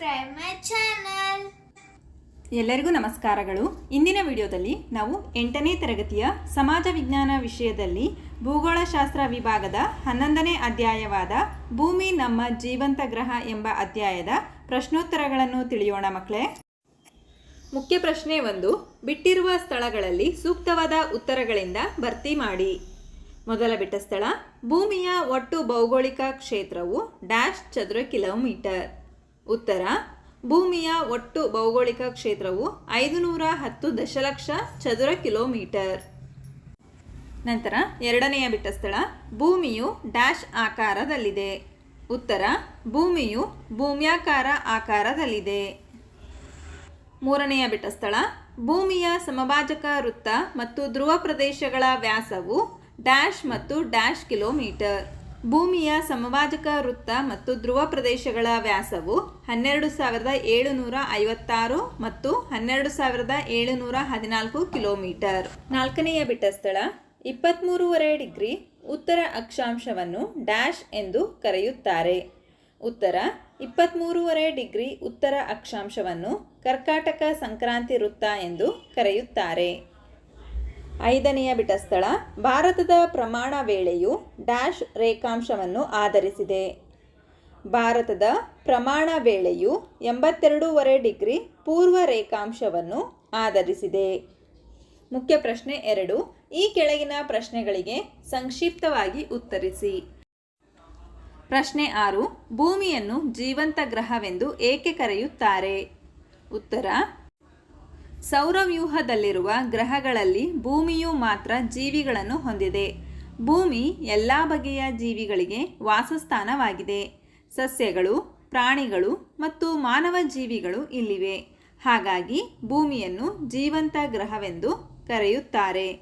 subscribe my channel ಎಲ್ಲರಿಗೂ ನಮಸ್ಕಾರಗಳು. ಇಂದಿನ ವಿಡಿಯೋದಲ್ಲಿ ನಾವು ಎಂಟನೇ ತರಗತಿಯ ಸಮಾಜ ವಿಜ್ಞಾನ ವಿಷಯದಲ್ಲಿ ಭೂಗೋಳಶಾಸ್ತ್ರ ವಿಭಾಗದ ಹನ್ನೊಂದನೇ ಅಧ್ಯಾಯವಾದ ಭೂಮಿ ನಮ್ಮ ಜೀವಂತ ಗ್ರಹ ಎಂಬ ಅಧ್ಯಾಯದ ಪ್ರಶ್ನೋತ್ತರಗಳನ್ನು ತಿಳಿಯೋಣ ಮಕ್ಕಳೇ. ಮುಖ್ಯ ಪ್ರಶ್ನೆ ಒಂದು, ಬಿಟ್ಟಿರುವ ಸ್ಥಳಗಳಲ್ಲಿ ಸೂಕ್ತವಾದ ಉತ್ತರಗಳಿಂದ ಭರ್ತಿ ಮಾಡಿ. ಮೊದಲ ಬಿಟ್ಟ ಸ್ಥಳ, ಭೂಮಿಯ ಒಟ್ಟು ಭೌಗೋಳಿಕ ಕ್ಷೇತ್ರವು ಡ್ಯಾಶ್ ಚದುರ ಕಿಲೋಮೀಟರ್. ಉತ್ತರ, ಭೂಮಿಯ ಒಟ್ಟು ಭೌಗೋಳಿಕ ಕ್ಷೇತ್ರವು ಐದು ನೂರ ಹತ್ತು ದಶಲಕ್ಷ ಚದುರ ಕಿಲೋಮೀಟರ್. ನಂತರ ಎರಡನೆಯ ಬಿಟ್ಟ ಸ್ಥಳ, ಭೂಮಿಯು ಡ್ಯಾಶ್ ಆಕಾರದಲ್ಲಿದೆ. ಉತ್ತರ, ಭೂಮಿಯು ಭೂಮ್ಯಾಕಾರ ಆಕಾರದಲ್ಲಿದೆ. ಮೂರನೆಯ ಬಿಟ್ಟ ಸ್ಥಳ, ಭೂಮಿಯ ಸಮಭಾಜಕ ವೃತ್ತ ಮತ್ತು ಧ್ರುವ ಪ್ರದೇಶಗಳ ವ್ಯಾಸವು ಡ್ಯಾಶ್ ಮತ್ತು ಡ್ಯಾಶ್ ಕಿಲೋಮೀಟರ್. ಭೂಮಿಯ ಸಮಭಾಜಕ ವೃತ್ತ ಮತ್ತು ಧ್ರುವ ಪ್ರದೇಶಗಳ ವ್ಯಾಸವು ಹನ್ನೆರಡು ಸಾವಿರದ ಏಳುನೂರ ಐವತ್ತಾರು ಮತ್ತು ಹನ್ನೆರಡು ಸಾವಿರದ ಏಳುನೂರ ಹದಿನಾಲ್ಕು ಕಿಲೋಮೀಟರ್. ನಾಲ್ಕನೆಯ ಬಿಟ್ಟ ಸ್ಥಳ ಇಪ್ಪತ್ತ್ಮೂರುವರೆ ಡಿಗ್ರಿ ಉತ್ತರ ಅಕ್ಷಾಂಶವನ್ನು ಡ್ಯಾಶ್ ಎಂದು ಕರೆಯುತ್ತಾರೆ. ಉತ್ತರ ಇಪ್ಪತ್ತ್ಮೂರುವರೆ ಡಿಗ್ರಿ ಉತ್ತರ ಅಕ್ಷಾಂಶವನ್ನು ಕರ್ಕಾಟಕ ಸಂಕ್ರಾಂತಿ ವೃತ್ತ ಎಂದು ಕರೆಯುತ್ತಾರೆ. ಐದನೆಯ ಬಿಟಸ್ಥಳ. ಸ್ಥಳ ಭಾರತದ ಪ್ರಮಾಣ ವೇಳೆಯು ಡ್ಯಾಶ್ ರೇಖಾಂಶವನ್ನು ಆಧರಿಸಿದೆ. ಭಾರತದ ಪ್ರಮಾಣ ವೇಳೆಯು ಎಂಬತ್ತೆರಡೂವರೆ ಡಿಗ್ರಿ ಪೂರ್ವ ರೇಖಾಂಶವನ್ನು ಆಧರಿಸಿದೆ. ಮುಖ್ಯ ಪ್ರಶ್ನೆ ಎರಡು. ಈ ಕೆಳಗಿನ ಪ್ರಶ್ನೆಗಳಿಗೆ ಸಂಕ್ಷಿಪ್ತವಾಗಿ ಉತ್ತರಿಸಿ. ಪ್ರಶ್ನೆ ಆರು. ಭೂಮಿಯನ್ನು ಜೀವಂತ ಗ್ರಹವೆಂದು ಏಕೆ ಕರೆಯುತ್ತಾರೆ? ಉತ್ತರ. ಸೌರವ್ಯೂಹದಲ್ಲಿರುವ ಗ್ರಹಗಳಲ್ಲಿ ಭೂಮಿಯು ಮಾತ್ರ ಜೀವಿಗಳನ್ನು ಹೊಂದಿದೆ. ಭೂಮಿ ಎಲ್ಲ ಬಗೆಯ ಜೀವಿಗಳಿಗೆ ವಾಸಸ್ಥಾನವಾಗಿದೆ. ಸಸ್ಯಗಳು, ಪ್ರಾಣಿಗಳು ಮತ್ತು ಮಾನವ ಜೀವಿಗಳು ಇಲ್ಲಿವೆ. ಹಾಗಾಗಿ ಭೂಮಿಯನ್ನು ಜೀವಂತ ಗ್ರಹವೆಂದು ಕರೆಯುತ್ತಾರೆ.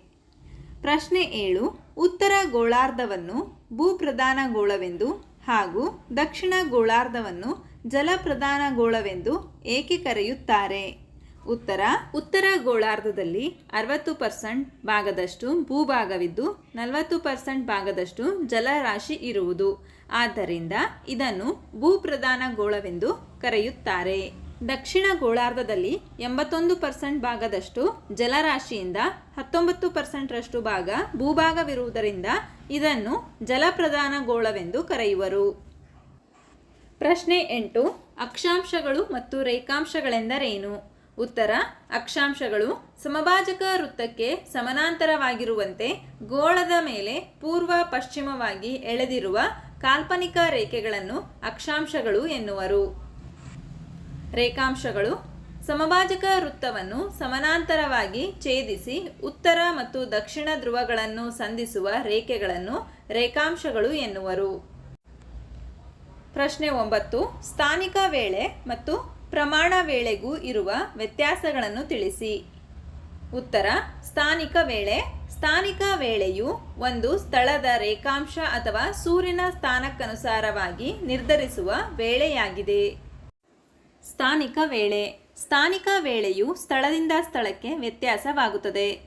ಪ್ರಶ್ನೆ ಏಳು, ಉತ್ತರ ಗೋಳಾರ್ಧವನ್ನು ಭೂಪ್ರಧಾನ ಗೋಳವೆಂದು ಹಾಗೂ ದಕ್ಷಿಣ ಗೋಳಾರ್ಧವನ್ನು ಜಲಪ್ರಧಾನ ಗೋಳವೆಂದು ಏಕೆ ಕರೆಯುತ್ತಾರೆ? ಉತ್ತರ ಉತ್ತರ ಗೋಳಾರ್ಧದಲ್ಲಿ ಅರವತ್ತು ಪರ್ಸೆಂಟ್ ಭಾಗದಷ್ಟು ಭೂಭಾಗವಿದ್ದು, ನಲವತ್ತು ಪರ್ಸೆಂಟ್ ಭಾಗದಷ್ಟು ಜಲರಾಶಿ ಇರುವುದು. ಆದ್ದರಿಂದ ಇದನ್ನು ಭೂಪ್ರಧಾನ ಗೋಳವೆಂದು ಕರೆಯುತ್ತಾರೆ. ದಕ್ಷಿಣ ಗೋಳಾರ್ಧದಲ್ಲಿ ಎಂಬತ್ತೊಂದು ಪರ್ಸೆಂಟ್ ಭಾಗದಷ್ಟು ಜಲರಾಶಿಯಿಂದ ಹತ್ತೊಂಬತ್ತು ಪರ್ಸೆಂಟ್ರಷ್ಟು ಭಾಗ ಭೂಭಾಗವಿರುವುದರಿಂದ ಇದನ್ನು ಜಲಪ್ರಧಾನ ಗೋಳವೆಂದು ಕರೆಯುವರು. ಪ್ರಶ್ನೆ ಎಂಟು, ಅಕ್ಷಾಂಶಗಳು ಮತ್ತು ರೇಖಾಂಶಗಳೆಂದರೇನು? ಉತ್ತರ, ಅಕ್ಷಾಂಶಗಳು ಸಮಭಾಜಕ ವೃತ್ತಕ್ಕೆ ಸಮಾನಾಂತರವಾಗಿರುವಂತೆ ಗೋಳದ ಮೇಲೆ ಪೂರ್ವ ಪಶ್ಚಿಮವಾಗಿ ಎಳೆದಿರುವ ಕಾಲ್ಪನಿಕ ರೇಖೆಗಳನ್ನು ಅಕ್ಷಾಂಶಗಳು ಎನ್ನುವರು. ರೇಖಾಂಶಗಳು ಸಮಭಾಜಕ ವೃತ್ತವನ್ನು ಸಮಾನಾಂತರವಾಗಿ ಛೇದಿಸಿ ಉತ್ತರ ಮತ್ತು ದಕ್ಷಿಣ ಧ್ರುವಗಳನ್ನು ಸಂಧಿಸುವ ರೇಖೆಗಳನ್ನು ರೇಖಾಂಶಗಳು ಎನ್ನುವರು. ಪ್ರಶ್ನೆ ಒಂಬತ್ತು, ಸ್ಥಾನಿಕ ವೇಳೆ ಮತ್ತು ಪ್ರಮಾಣ ವೇಳೆಗೂ ಇರುವ ವ್ಯತ್ಯಾಸಗಳನ್ನು ತಿಳಿಸಿ. ಉತ್ತರ, ಸ್ಥಾನಿಕ ವೇಳೆ, ಸ್ಥಾನಿಕ ವೇಳೆಯು ಒಂದು ಸ್ಥಳದ ರೇಖಾಂಶ ಅಥವಾ ಸೂರ್ಯನ ಸ್ಥಾನಕ್ಕನುಸಾರವಾಗಿ ನಿರ್ಧರಿಸುವ ವೇಳೆಯಾಗಿದೆ. ಸ್ಥಾನಿಕ ವೇಳೆ, ಸ್ಥಾನಿಕ ವೇಳೆಯು ಸ್ಥಳದಿಂದ ಸ್ಥಳಕ್ಕೆ ವ್ಯತ್ಯಾಸವಾಗುತ್ತದೆ.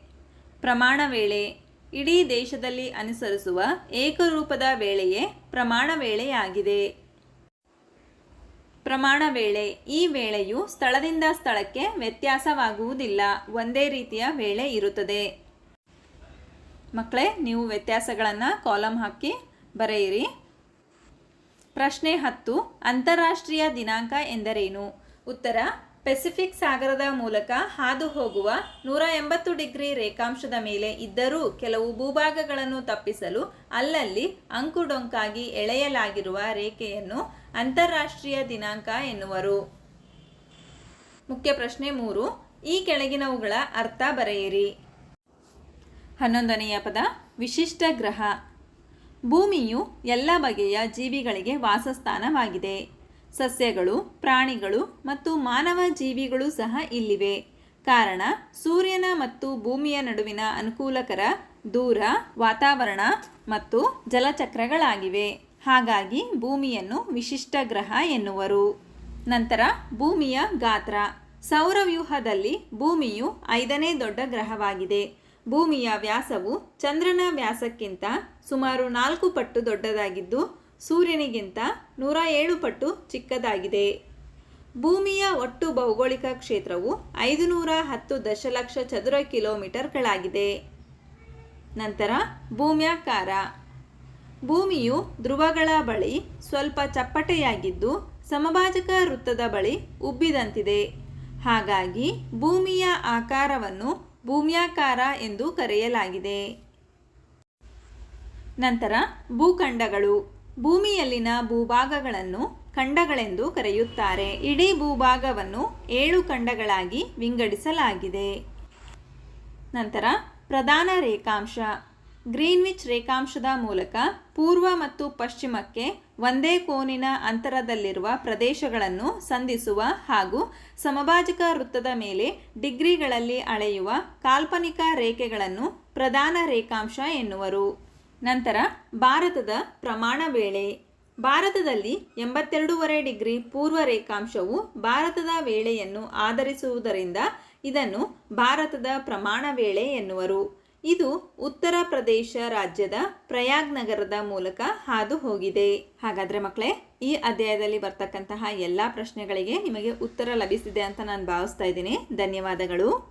ಪ್ರಮಾಣ ವೇಳೆ, ಇಡೀ ದೇಶದಲ್ಲಿ ಅನುಸರಿಸುವ ಏಕರೂಪದ ವೇಳೆಯೇ ಪ್ರಮಾಣ ವೇಳೆಯಾಗಿದೆ. ಪ್ರಮಾಣ ವೇಳೆ ಈ ವೇಳೆಯು ಸ್ಥಳದಿಂದ ಸ್ಥಳಕ್ಕೆ ವ್ಯತ್ಯಾಸವಾಗುವುದಿಲ್ಲ. ಒಂದೇ ರೀತಿಯ ವೇಳೆ ಇರುತ್ತದೆ. ಮಕ್ಕಳೇ, ನೀವು ವ್ಯತ್ಯಾಸಗಳನ್ನು ಕಾಲಮ್ ಹಾಕಿ ಬರೆಯಿರಿ. ಪ್ರಶ್ನೆ ಹತ್ತು, ಅಂತಾರಾಷ್ಟ್ರೀಯ ದಿನಾಂಕ ಎಂದರೇನು? ಉತ್ತರ ಪೆಸಿಫಿಕ್ ಸಾಗರದ ಮೂಲಕ ಹಾದು ಹೋಗುವ ನೂರ ಎಂಬತ್ತು ಡಿಗ್ರಿ ರೇಖಾಂಶದ ಮೇಲೆ ಇದ್ದರೂ ಕೆಲವು ಭೂಭಾಗಗಳನ್ನು ತಪ್ಪಿಸಲು ಅಲ್ಲಲ್ಲಿ ಅಂಕುಡೊಂಕಾಗಿ ಎಳೆಯಲಾಗಿರುವ ರೇಖೆಯನ್ನು ಅಂತಾರಾಷ್ಟ್ರೀಯ ದಿನಾಂಕ ಎನ್ನುವರು. ಮುಖ್ಯ ಪ್ರಶ್ನೆ ಮೂರು, ಈ ಕೆಳಗಿನವುಗಳ ಅರ್ಥ ಬರೆಯಿರಿ. ಹನ್ನೊಂದನೆಯ ಪದ, ವಿಶಿಷ್ಟ ಗ್ರಹ. ಭೂಮಿಯು ಎಲ್ಲ ಬಗೆಯ ಜೀವಿಗಳಿಗೆ ವಾಸಸ್ಥಾನವಾಗಿದೆ. ಸಸ್ಯಗಳು, ಪ್ರಾಣಿಗಳು ಮತ್ತು ಮಾನವ ಜೀವಿಗಳು ಸಹ ಇಲ್ಲಿವೆ. ಕಾರಣ, ಸೂರ್ಯನ ಮತ್ತು ಭೂಮಿಯ ನಡುವಿನ ಅನುಕೂಲಕರ ದೂರ, ವಾತಾವರಣ ಮತ್ತು ಜಲಚಕ್ರಗಳಾಗಿವೆ. ಹಾಗಾಗಿ ಭೂಮಿಯನ್ನು ವಿಶಿಷ್ಟ ಗ್ರಹ ಎನ್ನುವರು. ನಂತರ ಭೂಮಿಯ ಗಾತ್ರ. ಸೌರವ್ಯೂಹದಲ್ಲಿ ಭೂಮಿಯು ಐದನೇ ದೊಡ್ಡ ಗ್ರಹವಾಗಿದೆ. ಭೂಮಿಯ ವ್ಯಾಸವು ಚಂದ್ರನ ವ್ಯಾಸಕ್ಕಿಂತ ಸುಮಾರು ನಾಲ್ಕು ಪಟ್ಟು ದೊಡ್ಡದಾಗಿದ್ದು ಸೂರ್ಯನಿಗಿಂತ ನೂರ ಏಳು ಪಟ್ಟು ಚಿಕ್ಕದಾಗಿದೆ. ಭೂಮಿಯ ಒಟ್ಟು ಭೌಗೋಳಿಕ ಕ್ಷೇತ್ರವು ಐದು ನೂರ ಹತ್ತು ದಶಲಕ್ಷ ಚದುರ ಕಿಲೋಮೀಟರ್ಗಳಾಗಿದೆ. ನಂತರ ಭೂಮ್ಯಾಕಾರ. ಭೂಮಿಯು ಧ್ರುವಗಳ ಬಳಿ ಸ್ವಲ್ಪ ಚಪ್ಪಟೆಯಾಗಿದ್ದು ಸಮಭಾಜಕ ವೃತ್ತದ ಬಳಿ ಉಬ್ಬಿದಂತಿದೆ. ಹಾಗಾಗಿ ಭೂಮಿಯ ಆಕಾರವನ್ನು ಭೂಮ್ಯಾಕಾರ ಎಂದು ಕರೆಯಲಾಗಿದೆ. ನಂತರ ಭೂಖಂಡಗಳು. ಭೂಮಿಯಲ್ಲಿನ ಭೂಭಾಗಗಳನ್ನು ಖಂಡಗಳೆಂದು ಕರೆಯುತ್ತಾರೆ. ಇಡೀ ಭೂಭಾಗವನ್ನು ಏಳು ಖಂಡಗಳಾಗಿ ವಿಂಗಡಿಸಲಾಗಿದೆ. ನಂತರ ಪ್ರಧಾನ ರೇಖಾಂಶ. ಗ್ರೀನ್ವಿಚ್ ರೇಖಾಂಶದ ಮೂಲಕ ಪೂರ್ವ ಮತ್ತು ಪಶ್ಚಿಮಕ್ಕೆ ಒಂದೇ ಕೋನಿನ ಅಂತರದಲ್ಲಿರುವ ಪ್ರದೇಶಗಳನ್ನು ಸಂಧಿಸುವ ಹಾಗೂ ಸಮಭಾಜಕ ವೃತ್ತದ ಮೇಲೆ ಡಿಗ್ರಿಗಳಲ್ಲಿ ಅಳೆಯುವ ಕಾಲ್ಪನಿಕ ರೇಖೆಗಳನ್ನು ಪ್ರಧಾನ ರೇಖಾಂಶ ಎನ್ನುವರು. ನಂತರ ಭಾರತದ ಪ್ರಮಾಣ ವೇಳೆ. ಭಾರತದಲ್ಲಿ ಎಂಬತ್ತೆರಡೂವರೆ ಡಿಗ್ರಿ ಪೂರ್ವ ರೇಖಾಂಶವು ಭಾರತದ ವೇಳೆಯನ್ನು ಆಧರಿಸುವುದರಿಂದ ಇದನ್ನು ಭಾರತದ ಪ್ರಮಾಣ ವೇಳೆ ಎನ್ನುವರು. ಇದು ಉತ್ತರ ಪ್ರದೇಶ ರಾಜ್ಯದ ಪ್ರಯಾಗ್ ನಗರದ ಮೂಲಕ ಹಾದು ಹೋಗಿದೆ ಹಾಗಾದರೆ ಮಕ್ಕಳೇ ಈ ಅಧ್ಯಾಯದಲ್ಲಿ ಬರ್ತಕ್ಕಂತಹ ಎಲ್ಲ ಪ್ರಶ್ನೆಗಳಿಗೆ ನಿಮಗೆ ಉತ್ತರ ಲಭಿಸಿದೆ ಅಂತ ನಾನು ಭಾವಿಸ್ತಾ ಇದ್ದೀನಿ. ಧನ್ಯವಾದಗಳು.